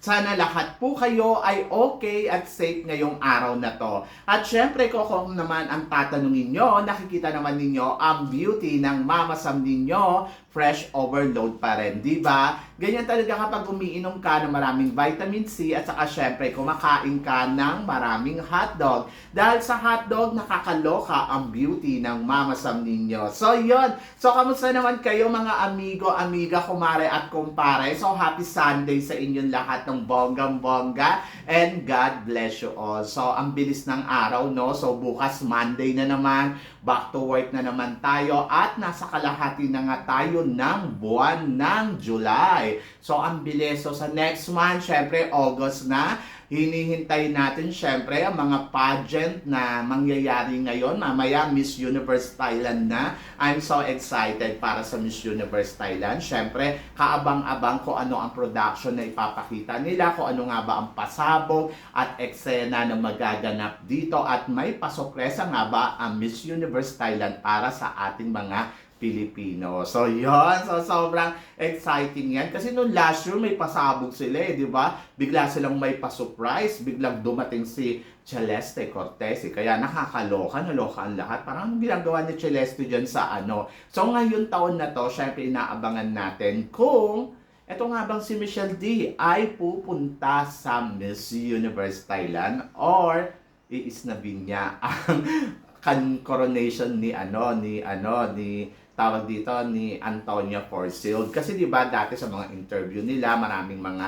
Sana lahat po kayo ay okay at safe ngayong araw na to. At syempre ko kung naman ang tatanungin nyo, nakikita naman ninyo ang beauty ng Mama Sam ninyo, fresh overload pa rin, di ba? Ganyan talaga kapag umiinom ka ng maraming vitamin C at saka syempre kumakain ka ng maraming hotdog. Dahil sa hotdog, nakakaloka ang beauty ng Mama Sam ninyo. So yun, so kamusta naman kayo mga amigo, amiga, kumare at kumpare? So happy Sunday sa inyong lahat ng bonggang-bongga and God bless you all. So ang bilis ng araw, no? So bukas Monday na naman, back to work na naman tayo at nasa kalahati na nga tayo ng buwan ng July. So ang bilis. So sa next month, syempre August na, hinihintay natin syempre ang mga pageant na mangyayari ngayon. Mamaya Miss Universe Thailand na. I'm so excited para sa Miss Universe Thailand. Syempre, kaabang-abang ko ano ang production na ipapakita nila, kung ano nga ba ang pasabog at eksena na magaganap dito at may pasopresa nga ba ang Miss Universe Thailand para sa ating mga Pilipino. So, yon So, sobrang exciting yan. Kasi nung last year, may pasabog sila eh, di ba? Bigla silang may pa-surprise. Biglang dumating si Celeste Cortez. eh. Kaya nakakaloka, naloka ang lahat. Parang ginagawa ni Celeste dyan sa ano. So, ngayon taon na to, syempre inaabangan natin kung eto nga bang si Michelle D ay pupunta sa Miss Universe Thailand or iisnabin niya ang kan coronation ni ano ni ano ni tawag dito ni Antonia Forsyth kasi 'di ba dati sa mga interview nila maraming mga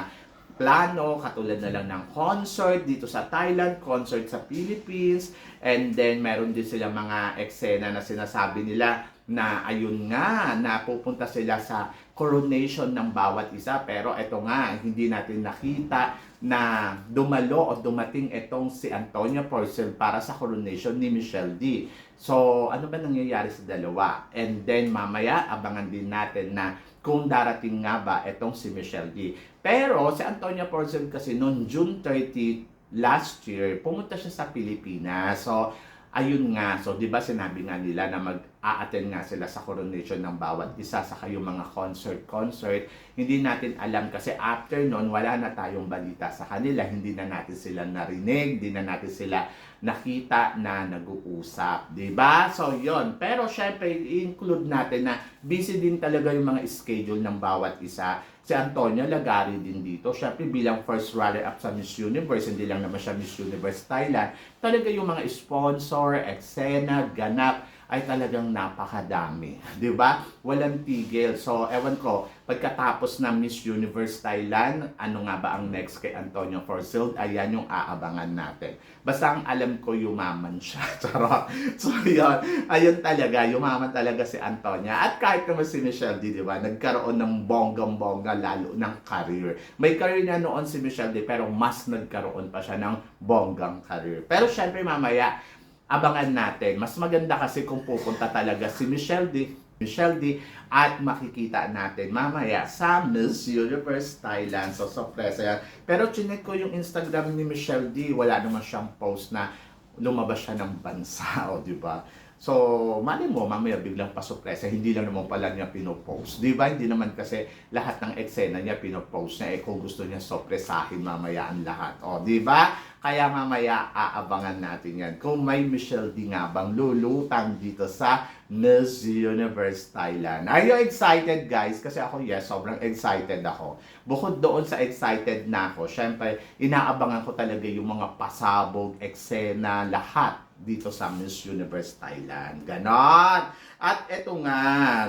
plano katulad na lang ng concert dito sa Thailand, concert sa Philippines and then meron din sila mga eksena na sinasabi nila na ayun nga na pupunta sila sa coronation ng bawat isa pero eto nga hindi natin nakita na dumalo o dumating itong si Antonia Porcel para sa coronation ni Michelle D. So, ano ba nangyayari sa dalawa? And then, mamaya, abangan din natin na kung darating nga ba itong si Michelle D. Pero, si Antonia Porcel kasi noong June 30 last year, pumunta siya sa Pilipinas. So, ayun nga, so 'di ba sinabi nga nila na mag-a-attend nga sila sa coronation ng bawat isa sa kayong mga concert-concert. Hindi natin alam kasi after noon wala na tayong balita sa kanila, hindi na natin sila narinig, hindi na natin sila nakita na nag-uusap, 'di ba? So 'yon. Pero syempre i-include natin na busy din talaga yung mga schedule ng bawat isa si Antonio Lagari din dito. Syempre bilang first runner-up sa Miss Universe, hindi lang naman siya Miss Universe Thailand, talaga yung mga sponsor, eksena, ganap, ay talagang napakadami. Ba? Walang tigil. So, ewan ko, pagkatapos ng Miss Universe Thailand, ano nga ba ang next kay Antonio Forsyth? Ayan yung aabangan natin. Basta ang alam ko, yumaman siya. Charot. So, yun. Ayun talaga, yumaman talaga si Antonia. At kahit naman si Michelle D, di ba? Nagkaroon ng bonggang-bongga lalo ng career. May career na noon si Michelle D, pero mas nagkaroon pa siya ng bonggang career. Pero syempre mamaya, abangan natin. Mas maganda kasi kung pupunta talaga si Michelle D. Michelle D. At makikita natin mamaya sa Miss Universe Thailand. So, sorpresa yan. Pero chinek ko yung Instagram ni Michelle D. Wala naman siyang post na lumabas siya ng bansa. O, di ba? So, mali mo, mamaya biglang pasurpresa, hindi lang naman pala niya pinopost. Di ba? Hindi naman kasi lahat ng eksena niya pinopost niya. Eh, kung gusto niya sorpresahin mamaya ang lahat. O, di ba? Kaya mamaya aabangan natin yan. Kung may Michelle D nga bang lulutang dito sa Miss Universe Thailand. Are you excited guys? Kasi ako, yes, sobrang excited ako. Bukod doon sa excited na ako, syempre, inaabangan ko talaga yung mga pasabog, eksena, lahat dito sa Miss Universe Thailand. Ganon! At eto nga,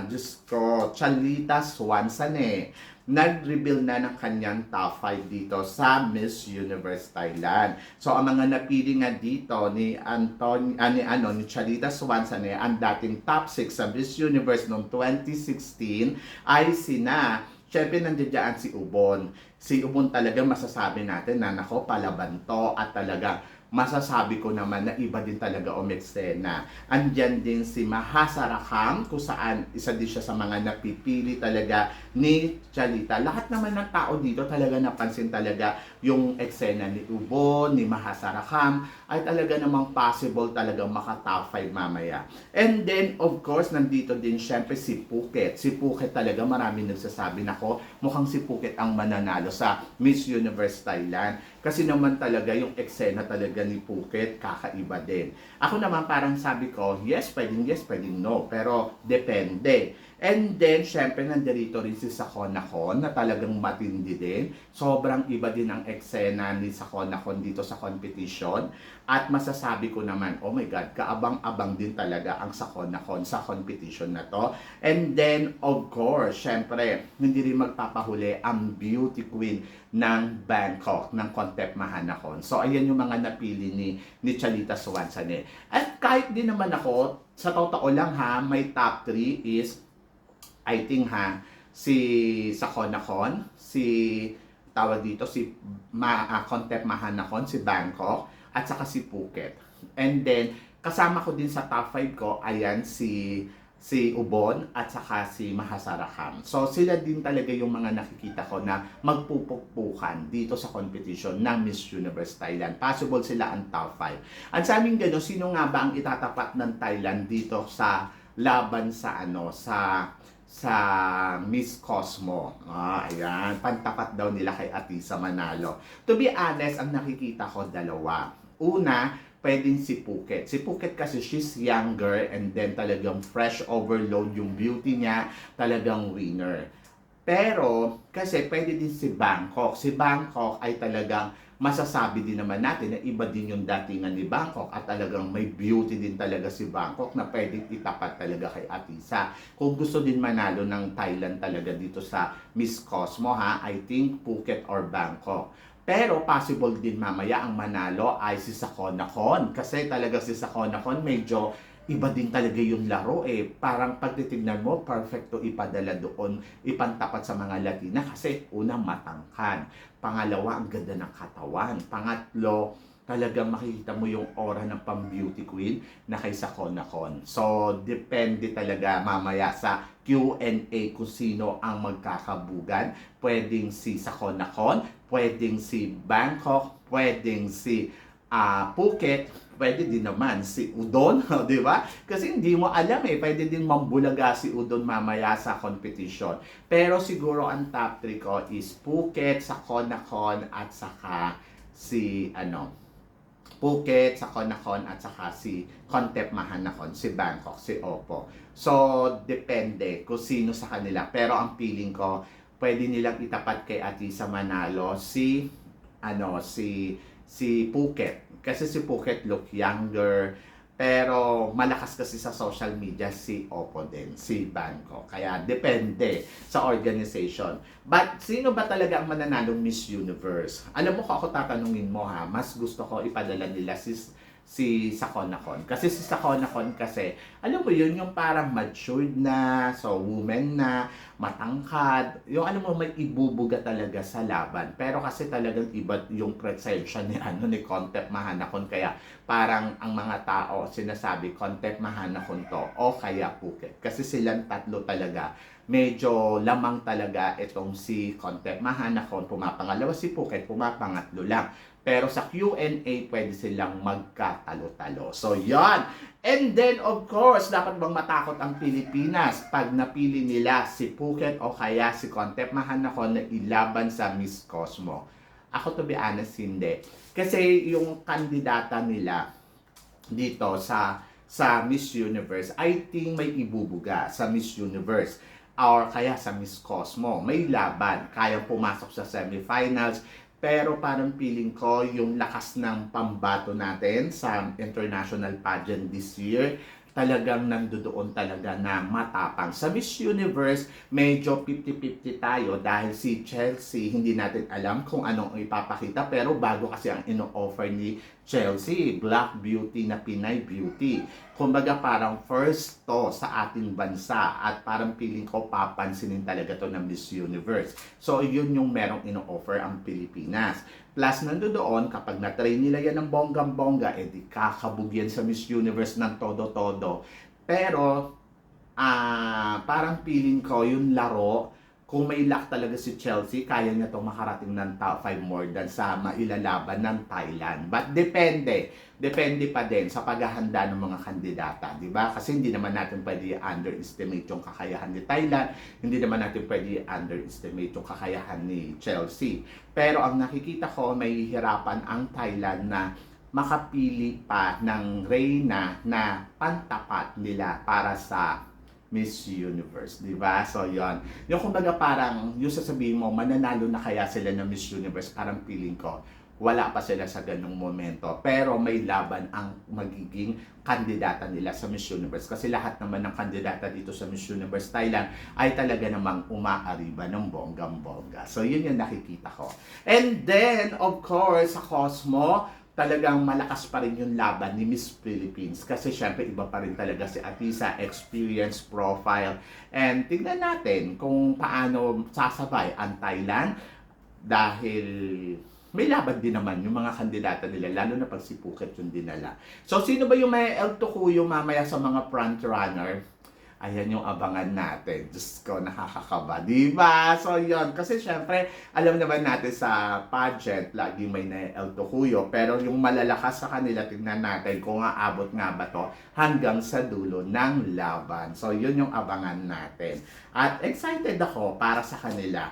Diyos ko, Chalita Swanson eh. Nag-reveal na ng kanyang top 5 dito sa Miss Universe Thailand. So, ang mga napili nga dito ni Anton, ah, ni, ano, ni Chalita Swanson eh, ang dating top 6 sa Miss Universe noong 2016 ay sina Siyempre, nandiyan si Ubon. Si Ubon talaga masasabi natin na nako, palaban to at talaga masasabi ko naman na iba din talaga o eksena. Andyan din si Mahasa Rakam, kung saan isa din siya sa mga napipili talaga ni Chalita. Lahat naman ng tao dito talaga napansin talaga yung eksena ni Ubo, ni Mahasa Rakam, ay talaga namang possible talaga maka top 5 mamaya. And then, of course, nandito din syempre si Phuket. Si Phuket talaga marami nagsasabi nako, mukhang si Phuket ang mananalo sa Miss Universe Thailand. Kasi naman talaga yung eksena talaga ni Phuket, kakaiba din. Ako naman parang sabi ko, yes, pwedeng yes, pwedeng no. Pero depende. And then, syempre, nandito rin si Sakonakon na talagang matindi din. Sobrang iba din ang eksena ni Sakonakon dito sa competition. At masasabi ko naman, oh my God, kaabang-abang din talaga ang Sakonakon sa competition na to. And then, of course, syempre, hindi rin magpapahuli ang beauty queen ng Bangkok, ng Contep Mahanakon. So, ayan yung mga napili ni, ni Chalita Swansane. At kahit din naman ako, sa totoo lang ha, may top 3 is I think ha, si Sakonakon, si tawag dito si Ma, uh, Contep Mahanakon, si Bangkok, at saka si Phuket. And then, kasama ko din sa top 5 ko, ayan si si Ubon at saka si Mahasarakam. So sila din talaga yung mga nakikita ko na magpupukpukan dito sa competition ng Miss Universe Thailand. Possible sila ang top 5. At sa aming gano'n, sino nga ba ang itatapat ng Thailand dito sa laban sa ano sa sa Miss Cosmo. Ah, ayan. Pantapat daw nila kay Atisa Manalo. To be honest, ang nakikita ko dalawa. Una, pwedeng si Phuket. Si Phuket kasi she's younger and then talagang fresh overload yung beauty niya, talagang winner. Pero, kasi pwede din si Bangkok. Si Bangkok ay talagang masasabi din naman natin na iba din yung datingan ni Bangkok at talagang may beauty din talaga si Bangkok na pwedeng itapat talaga kay Atisa. Kung gusto din manalo ng Thailand talaga dito sa Miss Cosmo ha, I think Phuket or Bangkok. Pero possible din mamaya ang manalo ay si Sakonakon. Kasi talaga si Sakonakon medyo iba din talaga yung laro eh. Parang pagtitignan mo, perfecto ipadala doon, ipantapat sa mga Latina kasi una matangkan. Pangalawa, ang ganda ng katawan. Pangatlo, talagang makikita mo yung aura ng pang beauty queen na kay Sakonakon. So, depende talaga mamaya sa Q&A kung sino ang magkakabugan. Pwedeng si Sakonakon, pwedeng si Bangkok, pwedeng si ah Phuket, pwede din naman si Udon, di ba? Kasi hindi mo alam eh, pwede din mambulaga si Udon mamaya sa competition. Pero siguro ang top 3 ko is Phuket, Sakonakon, at saka si ano, Phuket, sa Konakon at saka si Contep Mahanakon, si Bangkok, si Oppo. So, depende kung sino sa kanila. Pero ang feeling ko, pwede nilang itapat kay Atisa Manalo si ano si si Phuket. Kasi si Phuket look younger, pero malakas kasi sa social media si Oppo din, si Bangkok. Kaya depende sa organization. But sino ba talaga ang mananalong Miss Universe? Alam mo ko ako tatanungin mo ha, mas gusto ko ipadala nila si si Sakonakon. Kasi si Sakonakon kasi, alam mo yun, yung parang matured na, so woman na, matangkad, yung alam mo may ibubuga talaga sa laban. Pero kasi talagang iba yung presensya ni ano ni Contep Mahanakon kaya parang ang mga tao sinasabi Contep Mahanakon to o kaya Phuket. Kasi silang tatlo talaga medyo lamang talaga itong si Contep Mahanakon pumapangalawa si Phuket pumapangatlo lang. Pero sa Q&A, pwede silang magkatalo-talo. So, yon And then, of course, dapat bang matakot ang Pilipinas pag napili nila si Phuket o kaya si Contep Mahanakon na ilaban sa Miss Cosmo? Ako to be honest, hindi. Kasi yung kandidata nila dito sa sa Miss Universe, I think may ibubuga sa Miss Universe or kaya sa Miss Cosmo. May laban, kaya pumasok sa semifinals, pero parang feeling ko yung lakas ng pambato natin sa international pageant this year, talagang nandoon talaga na matapang. Sa Miss Universe, medyo 50-50 tayo dahil si Chelsea, hindi natin alam kung anong ipapakita. Pero bago kasi ang ino-offer ni Chelsea, Black Beauty na Pinay Beauty. Kumbaga parang first to sa ating bansa at parang feeling ko papansinin talaga to ng Miss Universe. So yun yung merong ino-offer ang Pilipinas. Plus nandoon kapag na-train nila yan ng bonggang-bongga, edi kakabog yan sa Miss Universe ng todo-todo. Pero ah parang feeling ko yung laro, kung may luck talaga si Chelsea, kaya niya itong makarating ng top 5 more than sa mailalaban ng Thailand. But depende. Depende pa din sa paghahanda ng mga kandidata, di ba? Kasi hindi naman natin pwede underestimate yung kakayahan ni Thailand, hindi naman natin pwede underestimate yung kakayahan ni Chelsea. Pero ang nakikita ko, may hirapan ang Thailand na makapili pa ng reyna na pantapat nila para sa Miss Universe, di ba? So, yon Yung kumbaga parang, yung sasabihin mo, mananalo na kaya sila ng Miss Universe, parang feeling ko, wala pa sila sa ganung momento. Pero may laban ang magiging kandidata nila sa Miss Universe. Kasi lahat naman ng kandidata dito sa Miss Universe Thailand ay talaga namang umaariba ng bonggang-bongga. So, yun yung nakikita ko. And then, of course, sa Cosmo, talagang malakas pa rin yung laban ni Miss Philippines kasi syempre iba pa rin talaga si Atisa, experience, profile and tignan natin kung paano sasabay ang Thailand dahil may laban din naman yung mga kandidata nila lalo na pag si Phuket yung dinala. So sino ba yung may El Tocuyo mamaya sa mga front runner? Ayan yung abangan natin. Diyos ko, nakakakaba. Di ba? So, yun. Kasi syempre, alam naman natin sa pageant, lagi may na El Tocuyo. Pero yung malalakas sa kanila, tingnan natin kung aabot nga ba to hanggang sa dulo ng laban. So, yun yung abangan natin. At excited ako para sa kanila.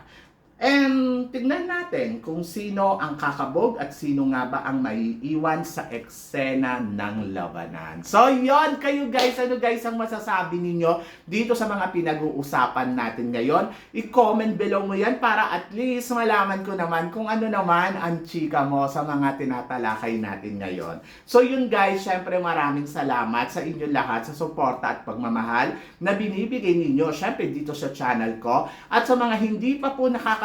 And tignan natin kung sino ang kakabog at sino nga ba ang maiiwan sa eksena ng labanan. So yon kayo guys, ano guys ang masasabi ninyo dito sa mga pinag-uusapan natin ngayon? I-comment below mo yan para at least malaman ko naman kung ano naman ang chika mo sa mga tinatalakay natin ngayon. So yun guys, syempre maraming salamat sa inyo lahat sa suporta at pagmamahal na binibigay ninyo syempre dito sa channel ko. At sa mga hindi pa po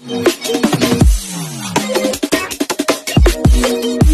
Thank you.